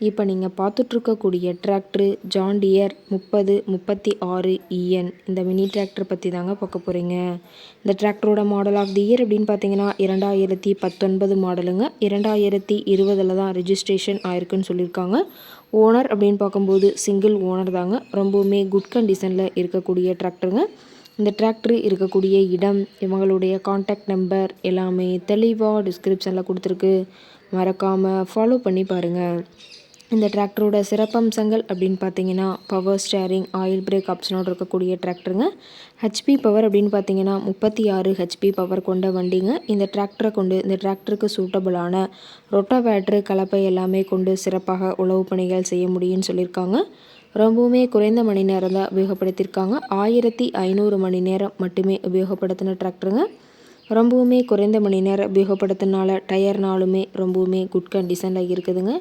இப்போ நீங்கள் பார்த்துட்ருக்கக்கூடிய tractor John Deere முப்பது முப்பத்தி ஆறு இஎன் இந்த மினி டிராக்டர் பற்றி தாங்க பார்க்க போகிறீங்க இந்த டிராக்டரோட மாடல் ஆஃப் தி இயர் அப்படின்னு பார்த்தீங்கன்னா இரண்டாயிரத்தி பத்தொன்பது மாடலுங்க இரண்டாயிரத்தி இருபதில் தான் ரிஜிஸ்ட்ரேஷன் ஆயிருக்குன்னு சொல்லியிருக்காங்க. ஓனர் அப்படின்னு பார்க்கும்போது சிங்கிள் ஓனர் தாங்க. ரொம்பவுமே குட் கண்டிஷனில் இருக்கக்கூடிய டிராக்டருங்க இந்த டிராக்டர் இருக்கக்கூடிய இடம் இவங்களுடைய காண்டாக்ட் நம்பர் எல்லாமே தெளிவாக டிஸ்கிரிப்ஷனில் கொடுத்துருக்கு. மறக்காமல் ஃபாலோ பண்ணி பாருங்கள் இந்த டிராக்டரோட சிறப்பம்சங்கள் அப்படின்னு பார்த்தீங்கன்னா பவர் ஸ்டேரிங் ஆயில் பிரேக் ஆப்ஷனோடு இருக்கக்கூடிய டிராக்டருங்க. ஹெச்பி பவர் அப்படின்னு பார்த்தீங்கன்னா முப்பத்தி ஆறு ஹெச்பி பவர் கொண்ட வண்டிங்க. இந்த டிராக்டரை கொண்டு இந்த டிராக்டருக்கு சூட்டபுளான ரொட்டவேட்ரு கலப்பை எல்லாமே கொண்டு சிறப்பாக உழவு பணிகள் செய்ய முடியும்னு சொல்லியிருக்காங்க. ரொம்பவுமே குறைந்த மணி நேரம் தான் உபயோகப்படுத்தியிருக்காங்க. ஆயிரத்தி ஐநூறு மணி நேரம் மட்டுமே உபயோகப்படுத்தின டிராக்டருங்க. ரொம்பவுமே குறைந்த மணி நேரம் உபயோகப்படுத்தினால டயர்னாலுமே ரொம்பவுமே குட் கண்டிஷனில் இருக்குதுங்க.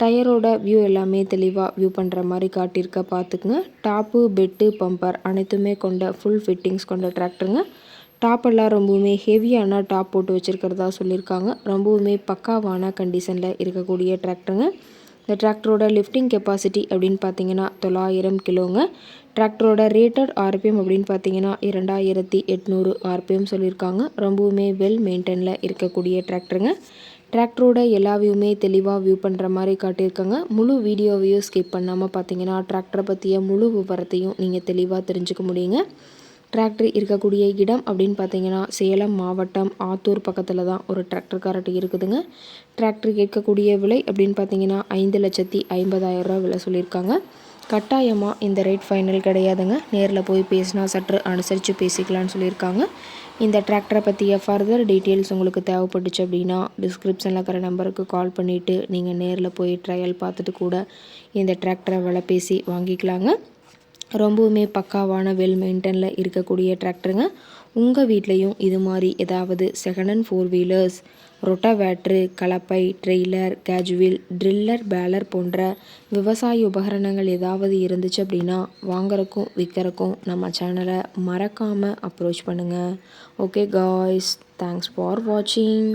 டயரோட வியூ எல்லாமே தெளிவாக வியூ பண்ணுற மாதிரி காட்டியிருக்க பார்த்துக்குங்க டாப்பு பெட்டு பம்பர் அனைத்துமே கொண்ட ஃபுல் ஃபிட்டிங்ஸ் கொண்ட டிராக்டருங்க டாப்பெல்லாம் ரொம்பவுமே ஹெவியான டாப் போட்டு வச்சுருக்கிறதா சொல்லியிருக்காங்க. ரொம்பவுமே பக்காவான கண்டிஷனில் இருக்கக்கூடிய டிராக்டருங்க இந்த டிராக்டரோட லிஃப்டிங் கெப்பாசிட்டி அப்படின்னு பார்த்தீங்கன்னா தொள்ளாயிரம் கிலோங்க. டிராக்டரோட ரேட்டட் ஆர்பிஎம் அப்படின்னு பார்த்தீங்கன்னா இரண்டாயிரத்தி எட்நூறு ஆர்பிஎம் சொல்லியிருக்காங்க. ரொம்பவுமே வெல் மெயின்டைனில் இருக்கக்கூடிய டிராக்டருங்க. டிராக்டரோட எல்லா வியூமே தெளிவாக வியூ பண்ணுற மாதிரி காட்டியிருக்காங்க. முழு வீடியோவையும் ஸ்கிப் பண்ணாமல் பார்த்தீங்கன்னா டிராக்டரை பற்றிய முழு விவரத்தையும் நீங்கள் தெளிவாக தெரிஞ்சுக்க முடியுங்க. டிராக்டர் இருக்கக்கூடிய இடம் அப்படின்னு பார்த்தீங்கன்னா சேலம் மாவட்டம் ஆத்தூர் பக்கத்தில் தான் ஒரு டிராக்டர் இருக்குதுங்க. டிராக்டர் கேட்கக்கூடிய விலை அப்படின்னு பார்த்தீங்கன்னா ஐந்து லட்சத்தி ஐம்பதாயிரரூவா விலை சொல்லியிருக்காங்க. கட்டாயமாக இந்த ரேட் ஃபைனல் கிடையாதுங்க. நேரில் போய் பேசினா சற்று அனுசரித்து பேசிக்கலான்னு சொல்லியிருக்காங்க. இந்த டிராக்டரை பற்றிய ஃபர்தர் டீட்டெயில்ஸ் உங்களுக்கு தேவைப்பட்டுச்சு அப்படின்னா டிஸ்கிரிப்ஷனில் இருக்கிற நம்பருக்கு கால் பண்ணிவிட்டு நீங்கள் நேரில் போய் ட்ரையல் பார்த்துட்டு கூட இந்த டிராக்டரை விலை பேசி வாங்கிக்கலாங்க. ரொம்பவுமே பக்காவான வெல் மெயின்டனில் இருக்கக்கூடிய டிராக்டருங்க உங்கள் வீட்லேயும் இது மாதிரி ஏதாவது second hand four wheelers rotavator கலப்பை ட்ரெய்லர் கேஜுவில் ட்ரில்லர் பேலர் போன்ற விவசாய உபகரணங்கள் ஏதாவது இருந்துச்சு அப்படின்னா வாங்குறக்கும் விற்கிறக்கும் நம்ம சேனலை மறக்காமல் அப்ரோச் பண்ணுங்கள் ஓகே காய்ஸ் தேங்க்ஸ் ஃபார் வாட்சிங்